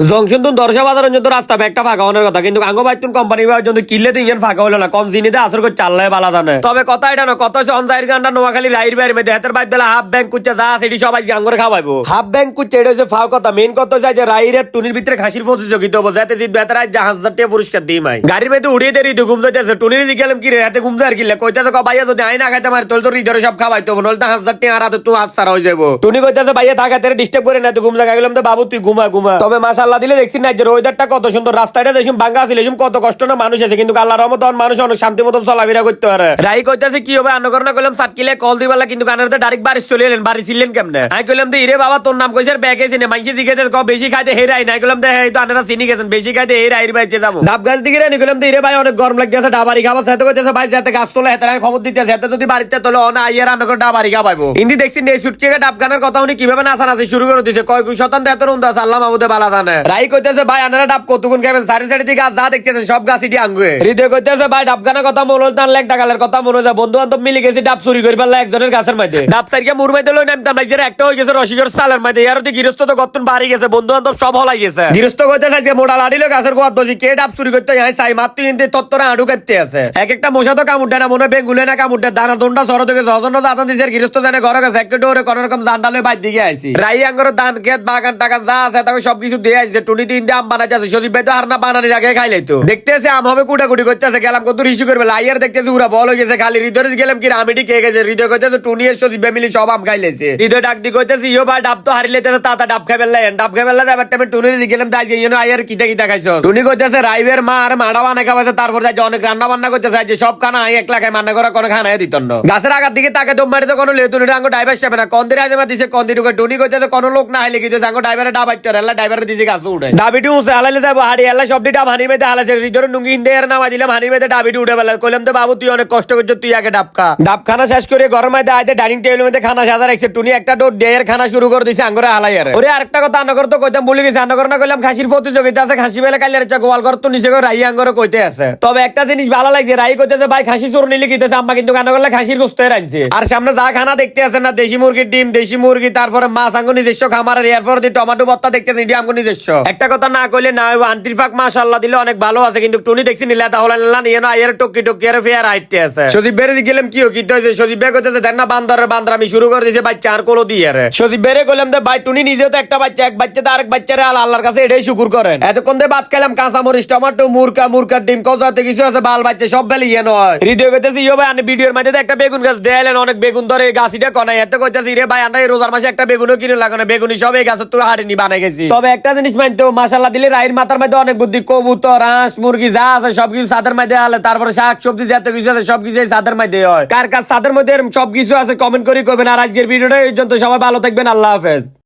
Junction তুন দর্শা বাজারের জন্য রাস্তা একটা ফাঁকা হওয়ার কথা। কিন্তু আঙ্গো বাইতুন কোম্পানি বা জন্য কিনলে তো ইঞ্জিন ফাঁকা হলো না কম জিনিতে আসর করে চাল্লে বালা দানে। তবে কথা এটা না কত হচ্ছে অনজাইর গান্ডা নোয়াখালী রাইর বাইর মেয়েদের হাতের বাইর বেলা হাফ ব্যাংক কুচ্ছে যা সেটি সবাই আঙ্গুরে খাওয়াইবো। হাফ ব্যাংক কুচ্ছে এটা হচ্ছে ফাও কথা। মেন কথা হচ্ছে যে রাইরের টুনির ভিতরে খাসির প্রতিযোগিতা হব যাতে জিত বেতার আজ জাহাজ হাজার টাকা পুরস্কার দিই মাই। গাড়ির মধ্যে উড়িয়ে দেরি তো ঘুম যাইতেছে টুনির দিকে গেলাম কি রে হাতে ঘুম আর কিলে কইতাছে ক ভাইয়া যদি আই না খাইতে মারে তোর তোর ইধরে সব খাওয়াইতো নল তো হাজার টাকা আর হাতে তুই হাত সারা হয়ে যাব টুনি কইতাছে ভাইয়া থাকা তেরে ডিস্টার্ব করে না তুই ঘুম লাগা গেলাম তো বাবু তুই ঘুমা ঘুমা। তবে মাশাল্লাহ দিলে দেখছি না যে ওয়েদারটা কত সুন্দর রাস্তাটা দেখুন বাঙ্গা ছিল কত কষ্ট না মানুষ আছে কিন্তু আল্লাহর রহমত মানুষ অনেক শান্তি মতো চলাফেরা করতে পারে। রাই কইতাছে কি হবে আন্ন করনা কইলাম সাতকিলে কল দিবালা কিন্তু কানের ডাইরেক্ট বাড়ি চলে এলেন বাড়ি ছিলেন কেমনে? আমি কইলাম যে ইরে বাবা তোর নাম কইছে ব্যাগ এসে নে মাইছে দিকে ক বেশি খাইতে হেরাই নাই কইলাম দে এই তো আনারা চিনি গেছেন বেশি খাইতে হেরাই বাইতে যাব। ডাব গাছ দিকে রে কইলাম যে ইরে ভাই অনেক গরম লাগতেছে ডাবারি খাবার সাথে কইতেছে ভাই যাতে গাছ তোলে হেতে আমি খবর দিতেছে হেতে যদি বাড়িতে তোলে অনা আইয়ার আন্ন করে ডাবারি খাবাইবো। হিন্দি দেখছি নে সুটকে ডাব গানের কথা উনি কীভাবে নাচানাচি শুরু করে দিছে। কয় শতান্ত এত রুন্দা আল্লাহ মাহমুদে বালা জানে। রাই কইতেছে ভাই আনারা ডাব কতক্ষণ খাবেন সারি সারি দিকে যা দেখতেছেন সব গাছ ইটি আঙ্গুয়ে। হৃদয় কইতেছে ভাই ডাব গানের কথা মনে হল লেখ টাকালের কথা মনে হয় বন্ধু বান্ধব মিলে গেছি ডাব চুরি করি পারলা একজনের গাছের মধ্যে ডাব সাইকে মুর মধ্যে লই নামতাম না যে একটা হয়ে গেছে রসিকর সালের মধ্যে ইয়ার তো গৃহস্থ তো গতন বাড়ি গেছে বন্ধু বান্ধব সব হলাই গেছে। গৃহস্থ কইতে চাইছে মোড়া লাড়িলো গাছের গোয়াত বসি কে ডাব চুরি করতে যাই সাই মাত্র কিন্তু তত্তরা আড়ু কাটতে আছে। এক একটা মশা তো কামুড্ডে না মনে হয় বেঙ্গুলে না কামুড্ডে দানা দন্ডা সর থেকে সজন দাদন দিছে গৃহস্থ জানে ঘরে গেছে। একটা ডোরে কোন রকম জান্ডালে বাইর দিকে আইছি। রাই আঙ্গর ধান খেত বাগান টাগান যা আছে তাকে সবকিছু দিয়ে আইছে টুনি তিন দিয়ে আম বানাই যাচ্ছে সজীব ভাই তো আর না বানানির আগে খাইলাই তো। দেখতেছে, আম হবে কুটা কুটাকুটি করতেছে, গেলাম কত রিসু করবে। লাইয়ার দেখতেছে, উড়া বল হয়ে গেছে খালি। হৃদয় গেলাম কি আমি কে গেছে। হৃদয় কইতেছে, টুনি এর সজীব ভাই মিলি সব আম খাইলেছে। হৃদয় ডাক দি কইতেছে, ইয়ো ভাই, ডাব তো হারিলে তেছে তাতা ডাব খাই বেললেন ডাব খাই বেললে এবার টাইমে টুনির গেলাম, তাই যে ইয়নো আইয়ার কিতা কিতা খাইছো? টুনি কইতেছে, রাইবের মা আর মাড়া বানা খাওয়াছে তারপর যাই অনেক রান্না বান্না করতেছে যে সব খানা আই একলা খাই মান্না করা কোনো খানা দিত না। গাছের আগার দিকে তাকে দম মারিতে কোনো লেতুনি আঙ্গো ড্রাইভার যাবে না। কন্দির আজমা দিছে কন্দির টুনি কইতেছে, কোনো লোক না হাইলে কিছু আঙ্গো ড্রাইভারে ডাব আইতে এলা ড্রাইভার দিছে ডাবিটি হালাইলে যাব, হাড়ি সবটি ডাব হানি মেতে হালাইছে। হৃদয় নুঙ্গি হিন্দে নামা দিলাম হানি মেতে ডাবিটি উঠে বেলা। কইলাম তো, বাবু, তুই অনেক কষ্ট করছিস তুই আগে ডাব খা ডাব খানা শেষ করে আইতে ডাইনিং খানা সাজা রাখছে। টুনি একটা ডোর ডেয়ের খানা শুরু করে দিছে আঙ্গরে ওরে, আরেকটা কথা আন্নগর তো কইতাম, ভুলে গেছি। আন্নগর না কইলাম, খাসির প্রতিযোগিতা আছে, খাসি বেলে গোয়াল ঘর তো নিচে রাই আঙ্গরে কইতে আছে। তবে একটা জিনিস ভালো লাগছে, রাই কইতেছে, ভাই, খাসি চোর নিলে কিতেছে আম্মা কিন্তু কান্না করলে খাসির আর সামনে যা খানা দেখতে আছে না, দেশি মুরগির ডিম, দেশি মুরগি, তারপরে মাছ আঙ্গো নিজস্ব খামার আর এরপর দিয়ে টমেটো, ভর্তা দেখতেছে এটি নিজস্ব। একটা কথা না কইলে না আন্টির ফাঁক মাশাআল্লাহ দিলে অনেক ভালো আছে কিন্তু টুনি দেখছি নিলে তাহলে না নিয়ে না আয়ের টকি টকি আর ফেয়ার আইটে আছে। সদীপ বেরে গেলাম কি কি হইছে সদীপ বে কইতেছে দেন না বান্দরের বান্দর আমি শুরু করে দিয়েছে বাচ্চা আর কোলো দিয়ে রে। সদীপ বেরে কইলাম দে ভাই টুনি নিজেও তো একটা বাচ্চা এক বাচ্চা তো আরেক বাচ্চারে আল্লাহ আল্লাহর কাছে এটাই শুকুর করেন। এতক্ষণ দিয়ে ভাত খেলাম কাঁচা মরিচ টমাটো মুরকা মুরকার ডিম কজাতে কিছু আছে বাল বাচ্চা সব বেলে ইয়ে নয়। হৃদয় কইতেছে ইয়ে ভাই আমি ভিডিওর তো একটা বেগুন গাছ দেয়ালেন অনেক বেগুন ধরে এই গাছিটা কনাই এত কইতেছি রে ভাই আমরা এই রোজার মাসে একটা বেগুনও কিনে লাগানো বেগুনি সব এই গাছের তো হারিনি বানাই গেছি। তবে একটা জিনিস মানতো মাসাল্লাহ দিলে রায়ের মাথার মধ্যে অনেক বুদ্ধি, কবুতর, হাঁস, মুরগি যা আছে সবকিছু সাদের মধ্যে আলে, তারপরে শাক, সবজি, যত কিছু আছে সবকিছু এই সাদের মধ্যে হয়। কার কার সাদের মধ্যে সবকিছু আছে কমেন্ট করে কবেন আর আজকের ভিডিওটা এই জন্য সবাই ভালো থাকবেন, আল্লাহ হাফেজ।